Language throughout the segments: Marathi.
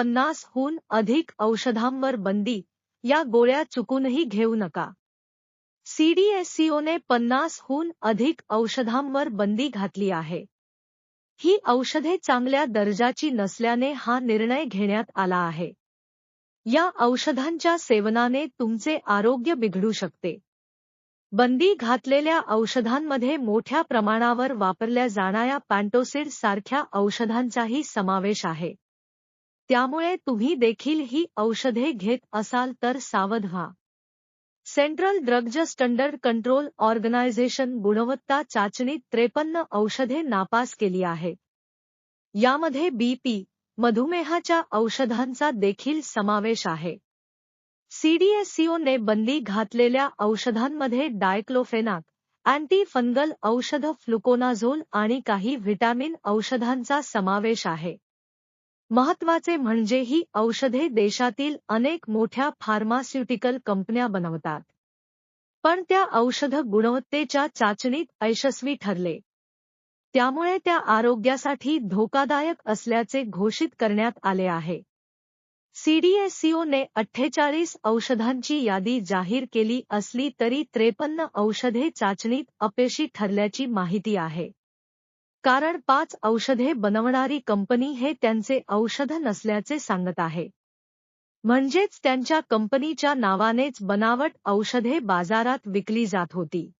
पन्नासहून अधिक औषधांवर बंदी, या गोळ्या चुकूनही घेऊ नका. सीडीएससीओने पन्नासहून अधिक औषधांवर बंदी घातली आहे. ही औषधे चांगल्या दर्जाची नसल्याने हा निर्णय घेण्यात आला आहे. या औषधांच्या सेवनाने तुमचे आरोग्य बिघडू शकते. बंदी घातलेल्या औषधांमध्ये मोठ्या प्रमाणावर वापरल्या जाणाऱ्या पॅन्टोसिड सारख्या औषधांचाही समावेश आहे. त्यामुळे तुम्ही देखील ही औषधे घेत असाल तर सावध व्हा. Central drugs standard control organisation गुणवत्ता चाचणीत त्रेपन्न औषधे नापास केली आहेत यामध्ये बीपी मधुमेहाच्या औषधांचा देखील समावेश आहे. सीडीएससीओने बंदी घातलेल्या औषधांमध्ये डायक्लोफेनाक अँटी फंगल औषध फ्लुकोनाझोल आणि काही व्हिटॅमिन औषधांचा समावेश आहे. महत्त्वाचे म्हणजे ही औषधे देशातील अनेक मोठ्या फार्मास्युटिकल कंपन्या बनवतात. पण त्या औषध गुणवत्तेच्या चाचणीत यशस्वी ठरले. त्यामुळे त्या आरोग्यासाठी धोकादायक असल्याचे घोषित करण्यात आले आहे. सीडीएससीओने अठ्ठेचाळीस औषधांची यादी जाहीर केली असली तरी त्रेपन्न औषधे चाचणीत अपयशी ठरल्याची माहिती आहे. कारण पाच औषधे बनवणारी कंपनी हे त्यांचे औषध नसल्याचे सांगत आहे. म्हणजेच त्यांच्या कंपनीच्या नावानेच बनावट औषधे बाजारात विकली जात होती.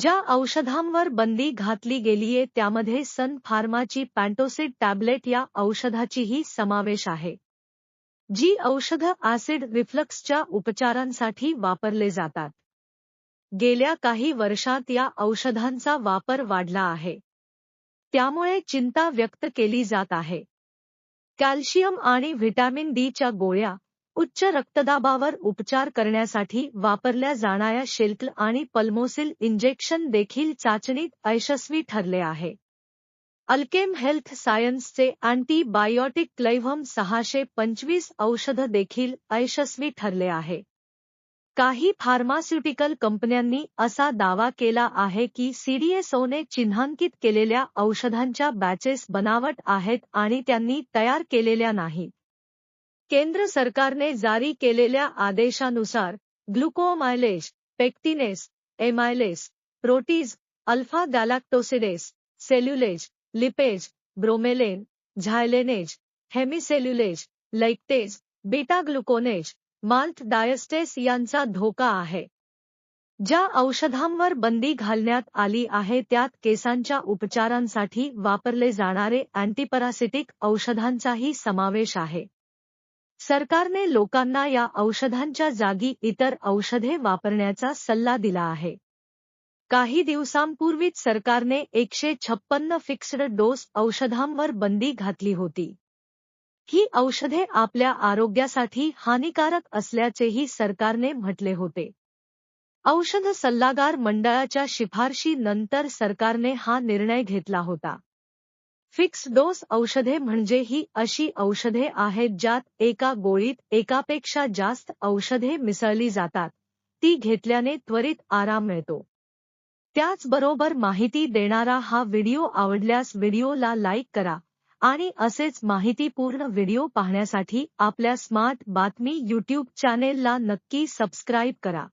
ज्या औषधांवर बंदी घातली गेलीये त्यामध्ये सन फार्माची पॅन्टोसिड टॅबलेट या औषधाचीही समावेश आहे. जी औषध ऍसिड रिफ्लक्सच्या उपचारांसाठी वापरले जातात. गेल्या काही वर्षात या औषधांचा वापर वाढला आहे. त्यामुळे चिंता व्यक्त केली जात आहे. कॅल्शियम आणि व्हिटॅमिन डीच्या गोळ्या उच्च रक्तदाबावर उपचार करण्यासाठी वापरल्या जाणाऱ्या शिल्क आणि पल्मोसिल इंजेक्शन देखील चाचणीत अयशस्वी ठरले आहे. अल्केम हेल्थ सायन्सचे अँटीबायोटिक क्लैव्हम सहाशे पंचवीस औषध देखील अयशस्वी ठरले आहे. काही फार्मास्युटिकल कंपन्यांनी असा दावा केला आहे की सीडीएसओने चिन्हांकित केलेल्या औषधांच्या बॅचेस बनावट आहेत आणि त्यांनी तयार केलेल्या नाहीत केंद्र सरकारने जारी केलेल्या आदेशानुसार glucoamylase pectinase amylase protease alpha galactosidase cellulase lipase bromelain xylanase hemicellulase lactase beta glucanase malt diastase यांचा धोका आहे. ज्या औषधांवर बंदी घालण्यात आली आहे, त्यात केसांच्या उपचारांसाठी वापरले जाणारे अँटीपरासिटिक औषधांचाही समावेश आहे. सरकारने लोकांना या औषधांच्या जागी इतर औषधे वापरण्याचा सल्ला दिला आहे. काही दिवसांपूर्वीच सरकारने एकशे छप्पन्न फिक्स्ड डोस औषधांवर बंदी घातली होती. ही औषधे आपल्या आरोग्यासाठी हानिकारक असल्याचेही सरकारने म्हटले होते. औषध सल्लागार मंडळाच्या शिफारशी नंतर सरकारने हा निर्णय घेतला होता. फिक्स डोस औषधे म्हणजे ही अशी औषधे आहेत ज्यात एका गोळीत एकापेक्षा जास्त औषधे मिसळली जातात. ती घेतल्याने त्वरित आराम मिळतो. त्याचबरोबर माहिती देणारा हा व्हिडिओ आवडल्यास व्हिडिओला लाईक करा. आणि असेच माहितीपूर्ण व्हिडिओ पाहण्यासाठी आपल्या स्मार्ट बातमी यूट्यूब चॅनेलला नक्की सबस्क्राईब करा.